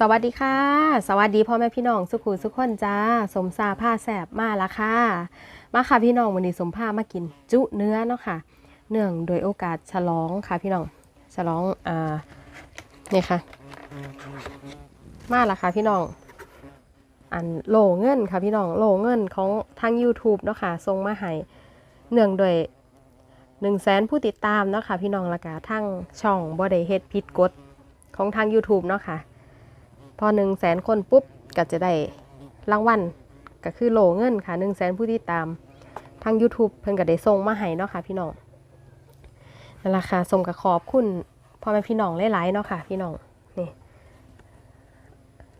สวัสดีค่ะ สวัสดีพ่อแม่พี่น้องสุขุสุขคนจ้า สมซาผ้าแสบมาละค่ะ มาค่ะพี่น้องวันนี้สมผ้ามากินจุเนื้อเนาะค่ะ เนื่องโดยโอกาสฉลองค่ะพี่น้อง ฉลอง อ่านี่ค่ะ มาละค่ะพี่น้อง อันโลเงินค่ะพี่น้องโลเงินของทาง YouTube เนาะค่ะส่งมาให้เนื่องโดย1นึ่งแสนผู้ติดตามเนาะค่ะพี่น้องละกาทั้งช่องบอดเฮ็ดผิดกฎของทาง YouTube เนาะค่ะ พอ1นึ่งแสนคนปุ๊บก็จะได้รางวัลก็คือโลเงินค่ะ1นึ่งแสนผู้ติดตามทาง YouTube เพิ่นก็ได้ส่งมาให้เนาะค่ะ พี่น้องนั่นละค่ะส่งกับขอบคุณพ่อแม่พี่น้องหลายๆเนาะค่ะ พี่น้องนี่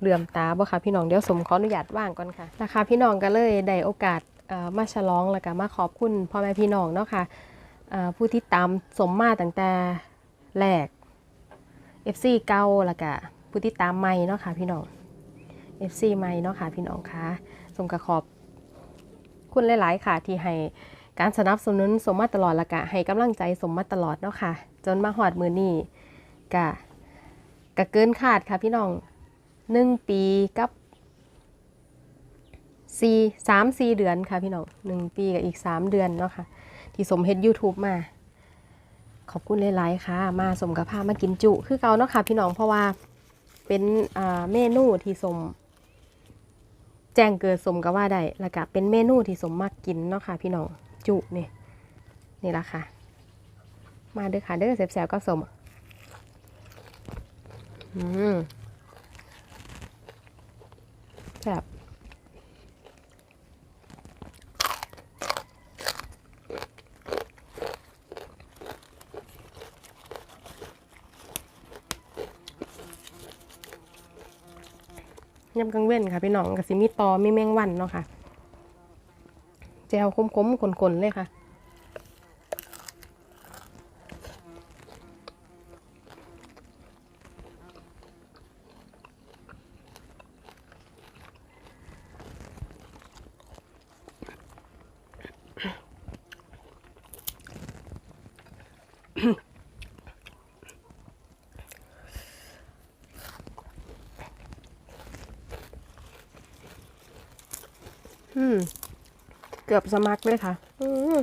เหลื่อมตาบ่ค่ะพี่น้องเดี๋ยวสมขออนุญาตว่างก่อนค่ะนะคะพี่น้องก็เลยได้โอกาสมาฉลองแล้วก็มาขอบคุณพ่อแม่พี่น้องเนาะค่ะเอ่อผู้ที่ตามสมมาตั้งแต่แรก FC เก่าแล้วก็ ผู้ที่ตามใหม่เนาะค่ะพี่น้อง FC ใหม่เนาะค่ะพี่น้องคะสมกับขอบคุณหลาย ๆ ค่ะที่ให้การสนับสนุนสมมาตลอดล้วก็ให้กำลังใจสมมาตลอดเนาะค่ะ จนมาหอดมือนี้ก็ก็เกินคาดค่ะพี่น้องหนึ่งปีกับสี่สามสี่เดือนค่ะพี่น้องหนึ่งปีกับอีกสามเดือนเนาะค่ะ ที่สมเฮ็ด YouTube มา ขอบคุณหลาย ๆ ค่ะ มาสมกับพามากินจุ คือเก่าเนาะค่ะพี่น้องเพราะว่า เป็นเมนูที่สม แจ้งเกิดสมก็ว่าได้แล้วก็เป็นเมนูที่สมมากกินเนาะค่ะพี่น้องจุนี่นี่ละค่ะ มาเด้อค่ะเด้อแซ่บๆก็สมอืมแบบ ยำกังเว้นค่ะพี่น้องกับซิมีตอมีแมงวันเนาะค่ะแจวคมๆขนๆเลยค่ะ อืม เกือบสมัครเลยค่ะอืม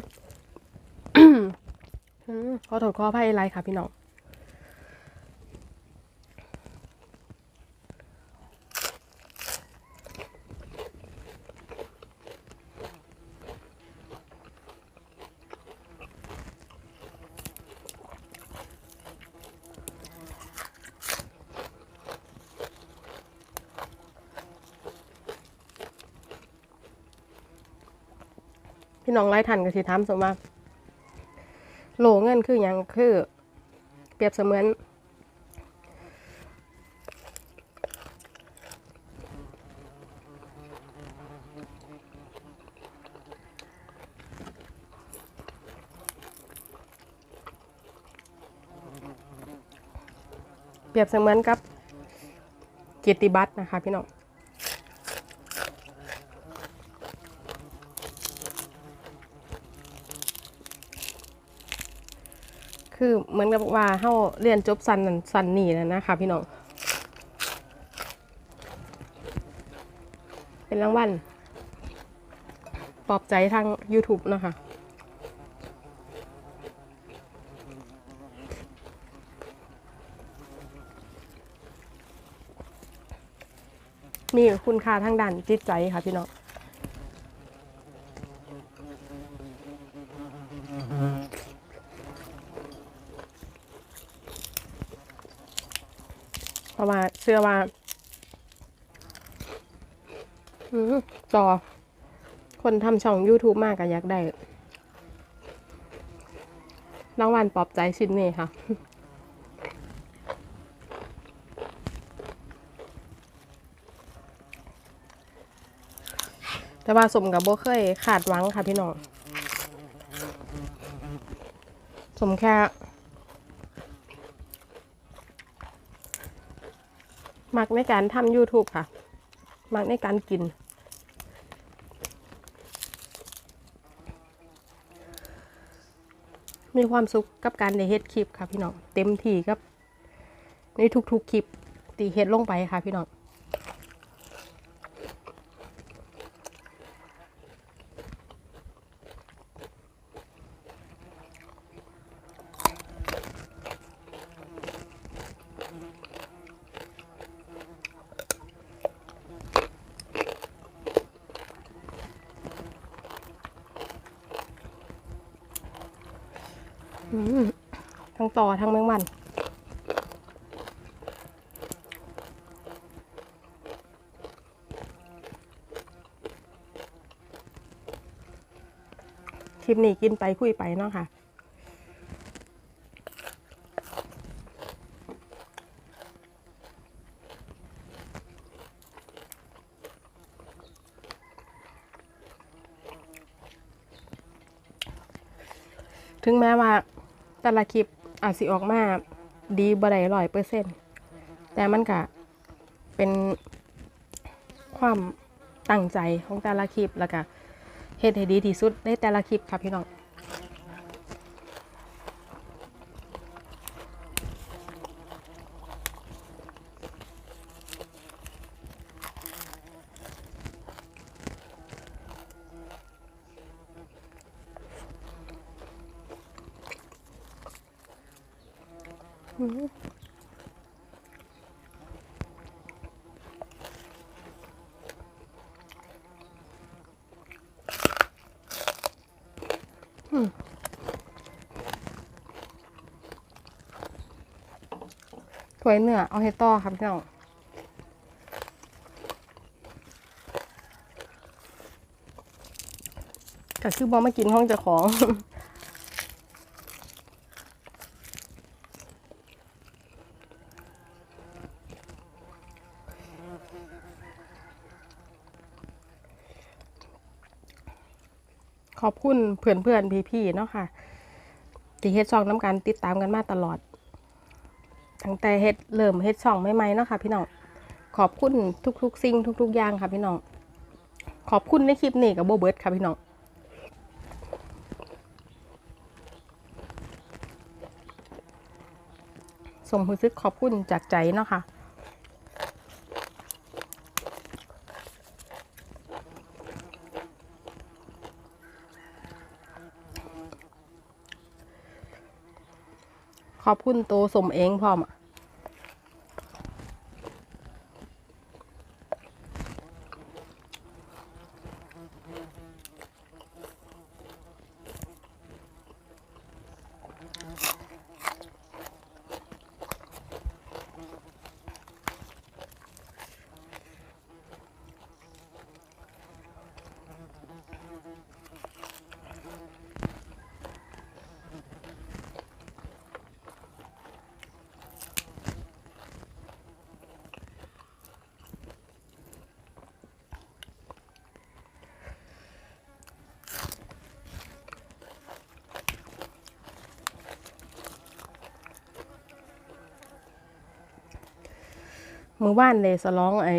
อืมขอโทษขออภัยไรค่ะพี่น้อง พี่น้องไล่ทันก็สิถามสมว่าโหลเงินคือหยังคือ เปรียบเสมือนเปรียบเสมือนกับเกียรติบัตรนะคะพี่น้อง คือเหมือนกับว่าเฮาเรียนจบสันนั่นสันนี่แล้วนะคะพี่น้อง เป็นรางวัลปลอบใจทาง YouTube นะคะมีคุณค่าทางด้านจิตใจค่ะพี่น้อง ราะว่าเชื่อว่าต่อคนทำช่อง YouTube มากก็อยากได้รางวัลปลอบใจชิ้นนี้ค่ะแต่ว่าสมกับโบเคยขาดหวังค่ะพี่น้อง สมแค่ มักในการทำ YouTube ค่ะ มักในการกิน มีความสุขกับการได้เฮ็ดคลิปค่ะพี่น้อง เต็มที่กับ ในทุกๆคลิปตีเฮ็ดลงไปค่ะพี่น้อง อืมทั้ง ต่อทั้งแมงวันคลิปนี้กินไปคุยไปเนาะค่ะ ถึงแม้ว่าแต่ละคลิป อาจสิออกมาดีบ่ได้ร้อยเปอร์เซ็นต์แต่มันก็เป็นความตั้งใจของแต่ละคลิปแล้วก็เฮ็ดให้ดีที่สุดในแต่ละคลิปครับพี่น้อง ถ้วยเนื้อเอาให้ต่อครับพี่น้องก็คือบอมากินห้องเจ้าของ ขอบคุณเพื่อนเพื่อนพี่พี่ๆเนาะค่ะที่เฮ็ดช่องน้ำกันติดตามกันมาตลอด ตั้งแต่เฮ็ดเริ่มเฮ็ดช่องใหม่ๆเนาะค่ะพี่น้องขอบคุณทุกๆสิ่งทุก ๆ อย่างค่ะพี่น้องขอบคุณในคลิปนี้กับโบเบิร์ตค่ะพี่น้องสมรู้สึกขอบคุณจากใจเนาะค่ะ ขอบคุณโตสมเองพร้อมอะ มือว่านเลยสลองไอ้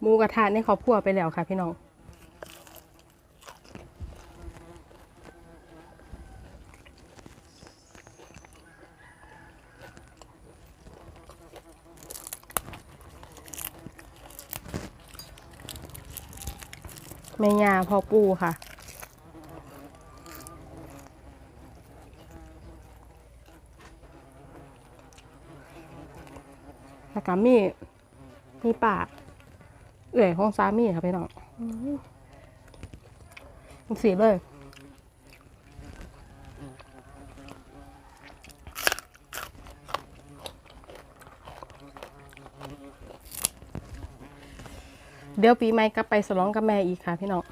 หมูกระทะนครอบครัวไปแล้วค่ะพี่น้องแม่ยาพ่อปู่ค่ะ แล้วก็มี มีปากเอื่อยของสามีค่ะพี่น้องอื้อหือสีเลยเดี๋ยวปีใหม่กลับไปสลองกับแม่อีกค่ะพี่น้อง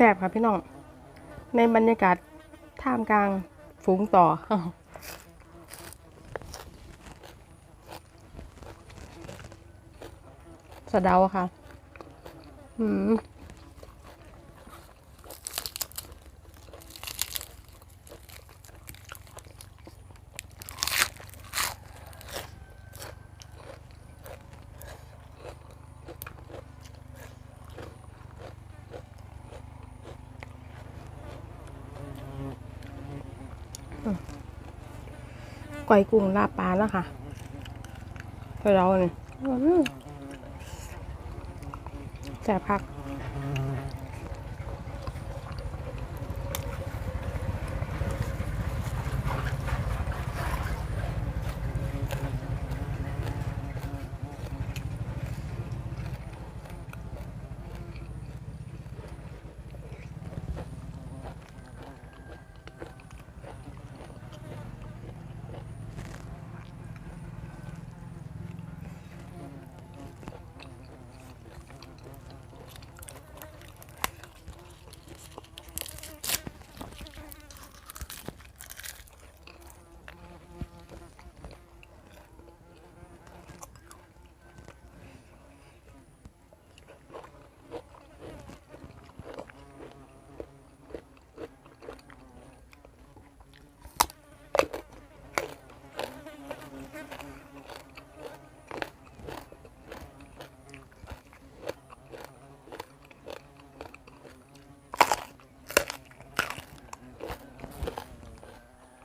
แสบค่ะพี่น้อง ในบรรยากาศท่ามกลางฝูงต่อ สะเดาค่ะ อืม ก๋วยกุ้งลาบปลาแล้วค่ะไปเราเนี่ยอื้อแซ่บพัก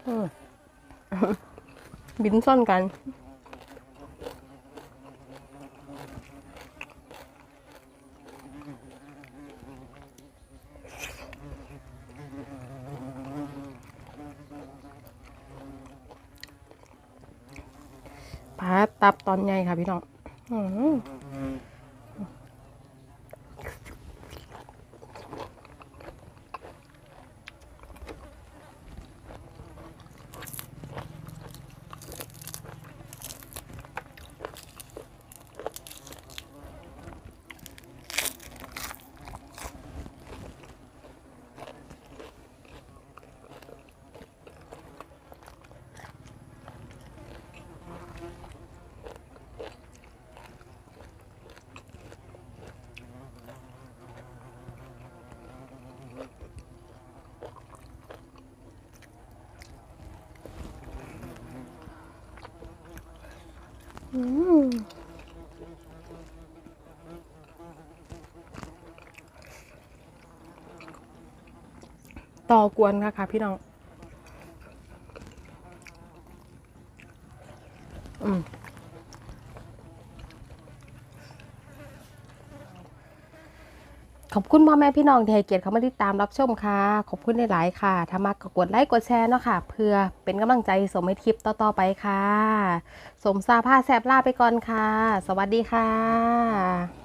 อืม บินซ่อนกัน ปลาตับตอนใหญ่ค่ะพี่น้อง ต่อกวนค่ะค่ะพี่น้อง อืม ขอบคุณพ่อแม่พี่น้องที่ให้เกียรติเขามาติดตามรับชมค่ะ ขอบคุณหลายๆค่ะถ้ามากก็กดไลค์กดแชร์เนาะค่ะ เพื่อเป็นกำลังใจสมให้คลิปต่อๆไปค่ะ สมซาผ้าแซบลาไปก่อนค่ะ สวัสดีค่ะ